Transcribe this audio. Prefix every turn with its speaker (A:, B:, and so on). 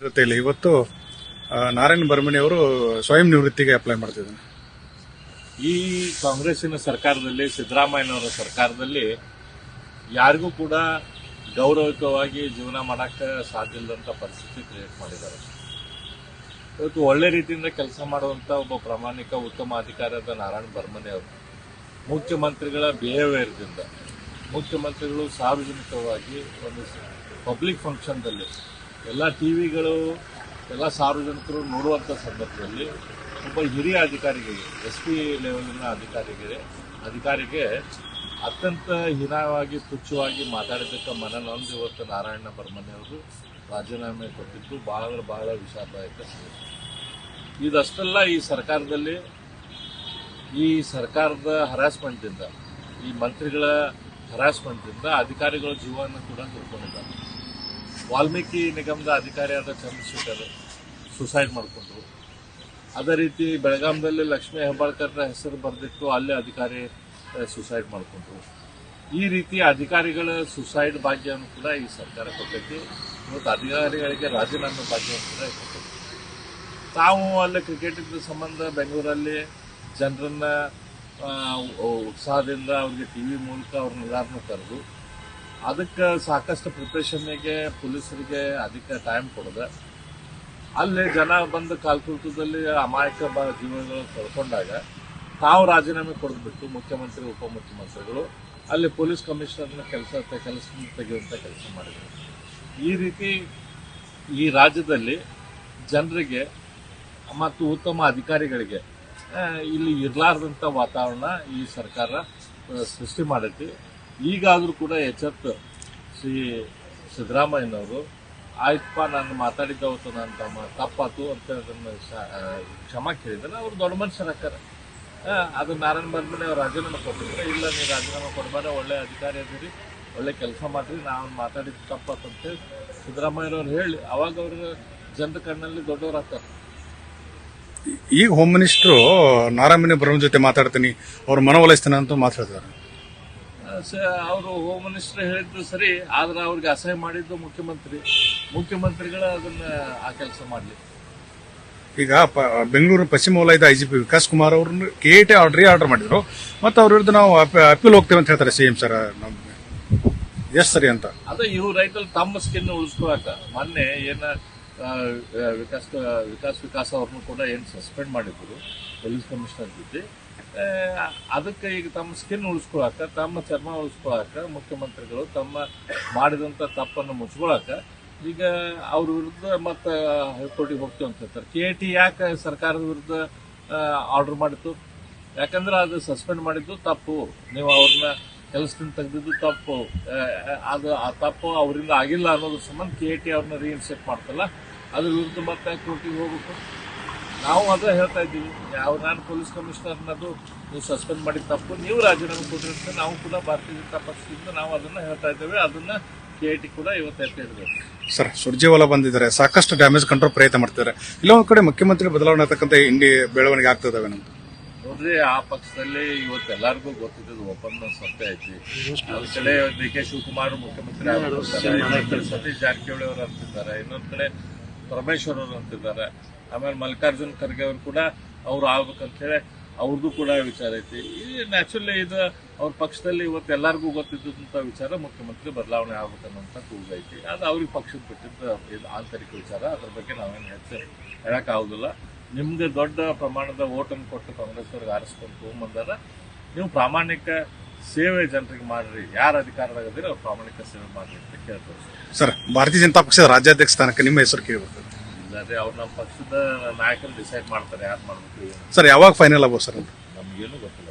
A: ಇಲ್ಲ ಇವತ್ತು ನಾರಾಯಣ ಬರ್ಮಣಿ ಅವರು ಸ್ವಯಂ ನಿವೃತ್ತಿಗೆ ಅಪ್ಲೈ ಮಾಡ್ತಿದ್ದಾನೆ
B: ಈ ಕಾಂಗ್ರೆಸ್ಸಿನ ಸರ್ಕಾರದಲ್ಲಿ, ಸಿದ್ದರಾಮಯ್ಯನವರ ಸರ್ಕಾರದಲ್ಲಿ ಯಾರಿಗೂ ಕೂಡ ಗೌರವಿಕವಾಗಿ ಜೀವನ ಮಾಡಕ್ಕೆ ಸಾಧ್ಯ ಇಲ್ಲದಂಥ ಪರಿಸ್ಥಿತಿ ಕ್ರಿಯೇಟ್ ಮಾಡಿದ್ದಾರೆ. ಇವತ್ತು ಒಳ್ಳೆ ರೀತಿಯಿಂದ ಕೆಲಸ ಮಾಡುವಂಥ ಒಬ್ಬ ಪ್ರಾಮಾಣಿಕ ಉತ್ತಮ ಅಧಿಕಾರಿಯಾದ ನಾರಾಯಣ ಬರ್ಮನೆ ಅವರು, ಮುಖ್ಯಮಂತ್ರಿಗಳ ಬಿಹೇವಿಯರ್ದಿಂದ ಮುಖ್ಯಮಂತ್ರಿಗಳು ಸಾರ್ವಜನಿಕವಾಗಿ ಒಂದು ಪಬ್ಲಿಕ್ ಫಂಕ್ಷನ್ದಲ್ಲಿ ಎಲ್ಲ ಟಿ ವಿಗಳು, ಎಲ್ಲ ಸಾರ್ವಜನಿಕರು ನೋಡುವಂಥ ಸಂದರ್ಭದಲ್ಲಿ ಒಬ್ಬ ಹಿರಿಯ ಅಧಿಕಾರಿಗೆ, ಎಸ್ ಪಿ ಲೆವೆಲ್ನ ಅಧಿಕಾರಿಗೆ ಅಧಿಕಾರಿಗೆ ಅತ್ಯಂತ ಹೀನವಾಗಿ, ತುಚ್ಛವಾಗಿ ಮಾತಾಡಿದ್ದಕ್ಕೆ ಮನನೊಂದು ಇವತ್ತು ನಾರಾಯಣ ಅವರು ರಾಜೀನಾಮೆ ಕೊಟ್ಟಿದ್ದು ಬಹಳ ಅಂದ್ರೆ ಬಹಳ ವಿಷಾದದಾಯಕ ಸಂಗತಿ. ಇದಷ್ಟೆಲ್ಲ, ಈ ಸರ್ಕಾರದಲ್ಲಿ, ಈ ಸರ್ಕಾರದ ಹರಾಸ್ಮೆಂಟಿಂದ ಈ ಮಂತ್ರಿಗಳ ಹರಾಸ್ಮೆಂಟಿಂದ ಅಧಿಕಾರಿಗಳ ಜೀವನ ಕೂಡ ತಿಳ್ಕೊಂಡಿದ್ದಾರೆ ವಾಲ್ಮೀಕಿ ನಿಗಮದ ಅಧಿಕಾರಿಯಾದ ಚಂದ್ರಶೇಖರ್ ಸುಸೈಡ್ ಮಾಡಿಕೊಂಡ್ರು. ಅದೇ ರೀತಿ ಬೆಳಗಾಂದಲ್ಲಿ ಲಕ್ಷ್ಮೀ ಹೆಬ್ಬಾಳ್ಕರ್ನ ಹೆಸರು ಬರೆದಿಟ್ಟು ಅಲ್ಲೇ ಅಧಿಕಾರಿ ಸುಸೈಡ್ ಮಾಡಿಕೊಂಡ್ರು. ಈ ರೀತಿ ಅಧಿಕಾರಿಗಳ ಸುಸೈಡ್ ಭಾಗ್ಯವನ್ನು ಕೂಡ ಈ ಸರ್ಕಾರ ಕೊಟ್ಟೈತಿ. ಇವತ್ತು ಅಧಿಕಾರಿಗಳಿಗೆ ರಾಜೀನಾಮೆ ಭಾಗ್ಯವನ್ನು ಕೂಡ ಕೊಟ್ಟೈತಿ. ತಾವು ಅಲ್ಲಿ ಕ್ರಿಕೆಟಿಂದ ಸಂಬಂಧ ಬೆಂಗಳೂರಲ್ಲಿ ಜನರನ್ನ ಉತ್ಸಾಹದಿಂದ ಅವ್ರಿಗೆ ಟಿ ವಿ ಮೂಲಕ ಅವ್ರ ನಿಧಾನ ಕರೆದು ಅದಕ್ಕೆ ಸಾಕಷ್ಟು ಪ್ರಿಪ್ರೇಷನ್ಗೆ ಪೊಲೀಸರಿಗೆ ಅದಕ್ಕೆ ಟೈಮ್ ಕೊಡದೆ, ಅಲ್ಲಿ ಜನ ಬಂದು ಕಾಲ್ಕುಲ್ತದಲ್ಲಿ ಅಮಾಯಕ ಬ ಜೀವಗಳು ಕಳ್ಕೊಂಡಾಗ ತಾವು ರಾಜೀನಾಮೆ ಕೊಡದ್ಬಿಟ್ಟು ಮುಖ್ಯಮಂತ್ರಿ, ಉಪಮುಖ್ಯಮಂತ್ರಿಗಳು ಅಲ್ಲಿ ಪೊಲೀಸ್ ಕಮಿಷನರ್ನ ಕೆಲಸ ಕೆಲಸ ತೆಗೆಯುವಂಥ ಕೆಲಸ ಮಾಡಿದರು. ಈ ರೀತಿ ಈ ರಾಜ್ಯದಲ್ಲಿ ಜನರಿಗೆ ಮತ್ತು ಉತ್ತಮ ಅಧಿಕಾರಿಗಳಿಗೆ ಇಲ್ಲಿ ಇರಲಾರ್ದಂಥ ವಾತಾವರಣ ಈ ಸರ್ಕಾರ ಸೃಷ್ಟಿ ಮಾಡೈತಿ. ಈಗಾದರೂ ಕೂಡ ಎಚ್ಚೆತ್ತ ಶ್ರೀ ಸಿದ್ದರಾಮಯ್ಯನವರು ಆಯ್ತಪ್ಪ ನಾನು ಮಾತಾಡಿದ್ದ ಹೊತ್ತು ನಾನು ತಮ್ಮ ತಪ್ಪಾತು ಅಂತ ಅದನ್ನು ಕ್ಷಮ ಕೇಳಿದ್ರೆ ಅವ್ರು ದೊಡ್ಡ ಮನುಷ್ಯರಾಕ್ಕಾರ ಅದು ನಾರಾಯಣ ಬರ್ಮನೆ ಅವ್ರು ರಾಜೀನಾಮೆ ಕೊಟ್ಟಿದ್ರೆ ಇಲ್ಲ, ನೀವು ರಾಜೀನಾಮೆ ಕೊಡಬಾರ ಒಳ್ಳೆ ಅಧಿಕಾರಿ ಅದೀರಿ ಒಳ್ಳೆ ಕೆಲಸ ಮಾಡಿರಿ ನಾವು ಮಾತಾಡಿದ್ದು ತಪ್ಪಾತು ಅಂತೇಳಿ ಸಿದ್ದರಾಮಯ್ಯನವ್ರು ಹೇಳಿ. ಅವಾಗ ಅವರು ಜನರ ಕಣ್ಣಲ್ಲಿ ದೊಡ್ಡವರಾಗ್ತಾರೆ
A: ಈಗ ಹೋಮ್ ಮಿನಿಸ್ಟ್ರು ನಾರಾಯಣ ಬ್ರಹ್ಮ ಜೊತೆ ಮಾತಾಡ್ತೀನಿ, ಅವ್ರ ಮನವೊಲಿಸ್ತಾನೆ ಅಂತ ಮಾತಾಡ್ತಾರೆ.
B: ಅವರು ಹೋಮ್ ಮಿನಿಸ್ಟರ್ ಹೇಳಿದ್ದು ಸರಿ ಆದ್ರೆ ಅವ್ರಿಗೆ ಅಸಹ್ಯ ಮಾಡಿದ್ದು ಮುಖ್ಯಮಂತ್ರಿ. ಮುಖ್ಯಮಂತ್ರಿಗಳ ಅದನ್ನ ಆ ಕೆಲಸ ಮಾಡಲಿ
A: ಈಗ ಬೆಂಗಳೂರು ಪಶ್ಚಿಮ ವಲಯದ I G P Vikas Kumar ಅವ್ರನ್ನ ಕೆ ಆರ್ಡ್ರಿ ಆರ್ಡರ್ ಮಾಡಿದ್ರು. ಮತ್ತು ಅವ್ರ ವಿರುದ್ಧ ನಾವು ಅಪೀಲ್ ಹೋಗ್ತೇವೆ ಅಂತ ಹೇಳ್ತಾರೆ ಸಿ ಎಂ ಸರ್ ನಮ್ಗೆ ಎಸ್ ಸರಿ ಅಂತ?
B: ಅದ ಇವ್ರ ರೈತಲ್ಲಿ ತಮ್ಮ ಸ್ಕಿನ್ ಉಳಿಸ್ಕೊಳಕ. ಮೊನ್ನೆ ಏನ ವಿಕಾಸ್ ವಿಕಾಸ್ ವಿಕಾಸ್ ಅವ್ರನ್ನು ಕೂಡ ಏನು ಸಸ್ಪೆಂಡ್ ಮಾಡಿದ್ರು ಪೊಲೀಸ್ ಕಮಿಷನರ್ ಜೊತೆ. ಅದಕ್ಕೆ ಈಗ ತಮ್ಮ ಸ್ಕಿನ್ ಉಳಿಸ್ಕೊಳಕ, ತಮ್ಮ ಚರ್ಮ ಉಳಿಸ್ಕೊಳಕ, ಮುಖ್ಯಮಂತ್ರಿಗಳು ತಮ್ಮ ಮಾಡಿದಂಥ ತಪ್ಪನ್ನು ಮುಚ್ಕೊಳಕ, ಈಗ ಅವ್ರ ವಿರುದ್ಧ ಮತ್ತೆ ಹೈಕೋರ್ಟಿಗೆ ಹೋಗ್ತೀವಿ ಅಂತ ಹೇಳ್ತಾರೆ. ಕೆ ಟಿ ಯಾಕೆ ಸರ್ಕಾರದ ವಿರುದ್ಧ ಆರ್ಡರ್ ಮಾಡಿತ್ತು ಯಾಕಂದ್ರೆ ಅದು ಸಸ್ಪೆಂಡ್ ಮಾಡಿದ್ದು ತಪ್ಪು. ನೀವು ಅವ್ರನ್ನ ಕೆಲಸದಿಂದ ತೆಗೆದಿದ್ದು ತಪ್ಪು. ಅದು ಆ ತಪ್ಪು ಅವರಿಂದ ಆಗಿಲ್ಲ ಅನ್ನೋದ್ರ ಸಂಬಂಧ ಕೆ ಟಿ ಅವ್ರನ್ನ ರೀಇನ್ಸೆಟ್ ಮಾಡ್ತಲ್ಲ, ಅದ್ರ ವಿರುದ್ಧ ಮತ್ತೆ ಕೋರ್ಟಿಗೆ ಹೋಗ್ಬೇಕು. ನಾವು ಅದೇ ಹೇಳ್ತಾ ಇದ್ದೀವಿ ಯಾವ ನಾನು ಪೊಲೀಸ್ ಕಮಿಷನರ್ನದು ನೀವು ಸಸ್ಪೆಂಡ್ ಮಾಡಿದ ತಪ್ಪು ನೀವು ರಾಜೀನಾಮೆ ಕೊಡ್ರಿ ಅಂತ ನಾವು ಕೂಡ ಭಾರತೀಯ ಜನತಾ ಪಕ್ಷದಿಂದ ನಾವು ಅದನ್ನ ಹೇಳ್ತಾ ಇದ್ದೇವೆ ಅದನ್ನ ಕೆ ಟಿ ಕೂಡ ಇವತ್ತು ಎತ್ತ ಹಿಡಿಬೇಕು
A: ಸರ್ ಸುರ್ಜೇವಾಲ ಬಂದಿದ್ದಾರೆ ಸಾಕಷ್ಟು ಡ್ಯಾಮೇಜ್ ಕಂಟ್ರೋಲ್ ಪ್ರಯತ್ನ ಮಾಡ್ತಿದ್ದಾರೆ. ಇಲ್ಲೊಂದು ಕಡೆ ಮುಖ್ಯಮಂತ್ರಿ ಬದಲಾವಣೆ ಆಗ್ತಕ್ಕಂಥ ಇಂಡಿ ಬೆಳವಣಿಗೆ ಆಗ್ತದವೆ ನಮ್ದು
B: ನೋಡ್ರಿ ಆ ಪಕ್ಷದಲ್ಲಿ ಇವತ್ತು ಎಲ್ಲರಿಗೂ ಗೊತ್ತಿದ್ದು ಒಪ್ಪಂದ ಸತ್ಯ ಐತಿ. ಒಂದ್ ಕಡೆ ಡಿ ಕೆ ಶಿವಕುಮಾರ್ ಮುಖ್ಯಮಂತ್ರಿ ಇನ್ನೊಂದ್ ಕಡೆ ಸತೀಶ್ ಜಾರಕಿಹೊಳಿ ಅವರು ಅಂತಿದ್ದಾರೆ ಇನ್ನೊಂದ್ ಕಡೆ ಪರಮೇಶ್ವರ್ ಅವರು ಅಂತಿದ್ದಾರೆ. ಆಮೇಲೆ ಮಲ್ಲಿಕಾರ್ಜುನ್ ಖರ್ಗೆ ಅವರು ಕೂಡ ಅವ್ರು ಆಗ್ಬೇಕಂತ ಹೇಳಿ ಅವ್ರದ್ದು ಕೂಡ ವಿಚಾರ ಐತಿ. ಈ ನ್ಯಾಚುರಲಿ ಇದು ಅವ್ರ ಪಕ್ಷದಲ್ಲಿ ಇವತ್ತು ಎಲ್ಲರಿಗೂ ಗೊತ್ತಿದ್ದಂಥ ವಿಚಾರ ಮುಖ್ಯಮಂತ್ರಿ ಬದಲಾವಣೆ ಆಗ್ಬೇಕನ್ನೋಂಥ ಕೂಗೈತಿ ಅದು ಅವ್ರಿಗೆ ಪಕ್ಷದ ಬಿಟ್ಟಿದ್ದ ಇದು ಆಂತರಿಕ ವಿಚಾರ. ಅದ್ರ ಬಗ್ಗೆ ನಾವೇನು ಹೆಚ್ಚು ಹೇಳಕ್ಕಾಗೋದಿಲ್ಲ. ನಿಮ್ಗೆ ದೊಡ್ಡ ಪ್ರಮಾಣದ ಓಟನ್ನು ಕೊಟ್ಟು ಕಾಂಗ್ರೆಸ್ ಅವ್ರಿಗೆ ಆರಿಸ್ಕೊಂಡು ತೊಗೊಂಬಂದಾರ ನೀವು ಪ್ರಾಮಾಣಿಕ ಸೇವೆ ಜನರಿಗೆ ಮಾಡ್ರಿ. ಯಾರು ಅಧಿಕಾರದಾಗದಿರ ಅವ್ರು ಪ್ರಾಮಾಣಿಕ ಸೇವೆ ಮಾಡ್ರಿ ಅಂತ ಕೇಳ್ತಾರೆ
A: ಸರ್. ಭಾರತೀಯ ಜನತಾ ಪಕ್ಷದ ರಾಜ್ಯಾಧ್ಯಕ್ಷ ಸ್ಥಾನಕ್ಕೆ ನಿಮ್ಮ ಹೆಸರು ಕೇಳಬೇಕು
B: ಇಲ್ಲಾಂದ್ರೆ ಅವ್ರು ನಮ್ಮ ಪಕ್ಷದ ನಾಯಕರು ಡಿಸೈಡ್ ಮಾಡ್ತಾರೆ ಯಾರು ಮಾಡಬೇಕು
A: ಸರ್ ಯಾವಾಗ ಫೈನಲ್ ಆಗ್ಬೋದು ಸರ್?
B: ನಮಗೇನು ಗೊತ್ತಿಲ್ಲ.